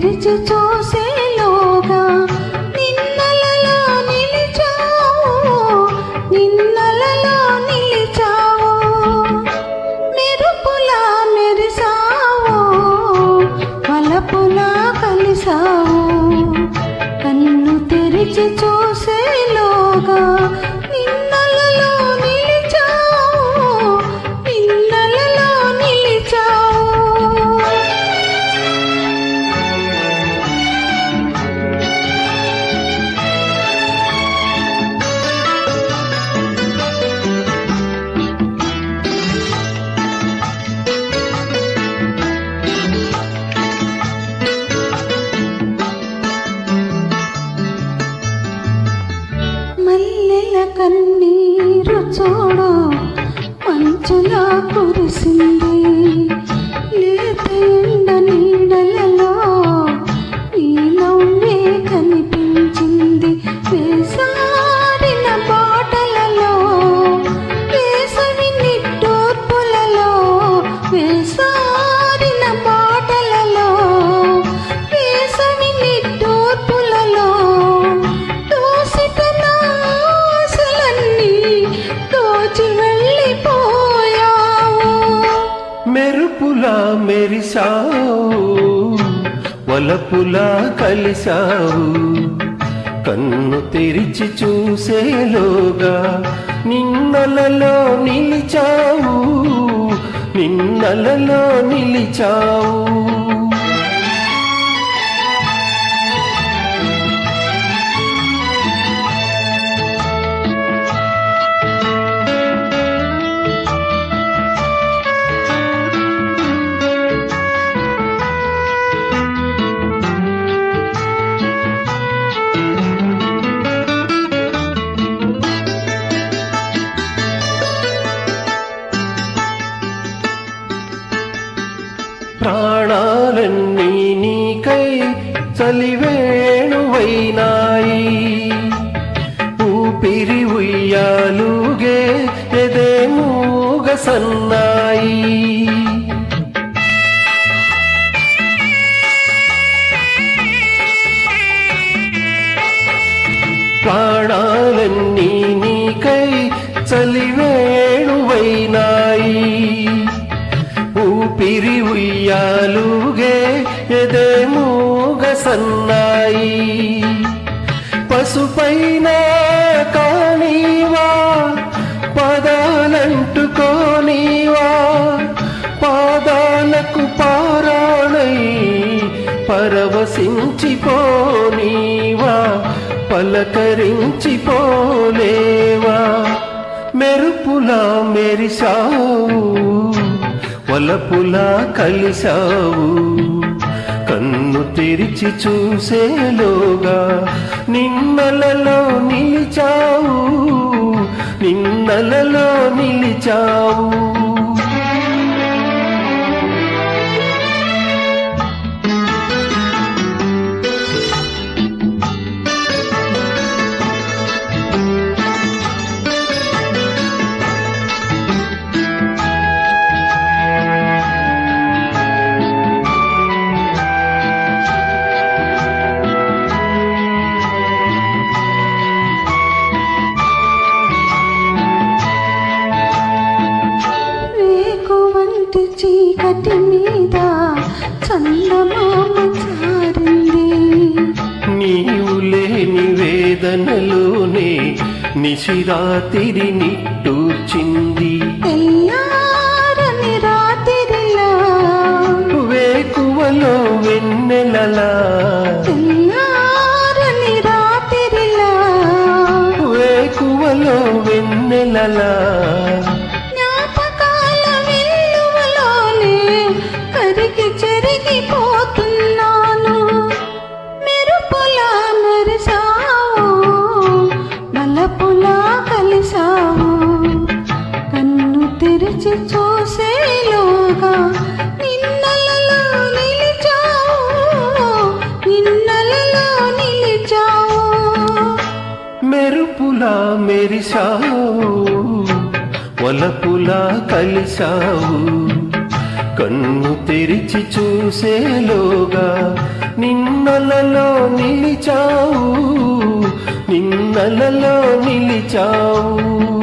తెరిచి చూసేలోగా నిన్నలలో నిలిచావు నిన్నలలో నిలిచావు. మెరుపులా మెరిసావు మలపులా కలిసావు. కన్ను తెరిచి చూ కురిసింది. వలపులా మెరిసావు వలపులా కలిసావు కన్ను తెరిచి చూసేలోగా నిన్నలలో నిలిచావు నిన్నలలో నిలిచావు. చలివేణువైనాయి ఊపిరి ఉయ్యాలుగే ఎదే మూగ సన్నాయి. ప్రాణాలన్నీ నీకై చలివేణువైనాయి ఊపిరి ఉయ్యాలుగే ఎదే మూగ సన్నాయి. పసుపైన కానీవా పదాలంటుకోనీవా పాదాలకు పారాణై పరవశించిపోనీవా పలకరించిపోలేవా. మెరుపులా మెరిసావు వలపులా కలిసావు కన్ను తెరిచి చూసేలోగా నిన్నలలో నిలిచావు నిన్నలలో నిలిచావు. రేకువంటి చీకటి మీద చందమామ చారింది. నీవు లేని వేదనలోనే నిశిరాతిరి నిట్టూర్చింది. తెల్లారని రాత్రిలా వేకువలో వెన్నెలలా తెల్లారని రాత్రిలా వేకువలో వెన్నెలలా చెరిగిపోతున్నాను మెరుపులా మెరిసావు మలపులా కలిసావు. కన్ను తెరిచి చూసేలోగా నిన్నలలో నిలిచావు నిన్నలలో నిలిచావు. మెరుపులా మెరిసావు వలపులా కలిసావు. కన్ను తెరిచి చూసేలోగా నిన్నలలో నిలిచావు నిన్నలలో నిలిచావు.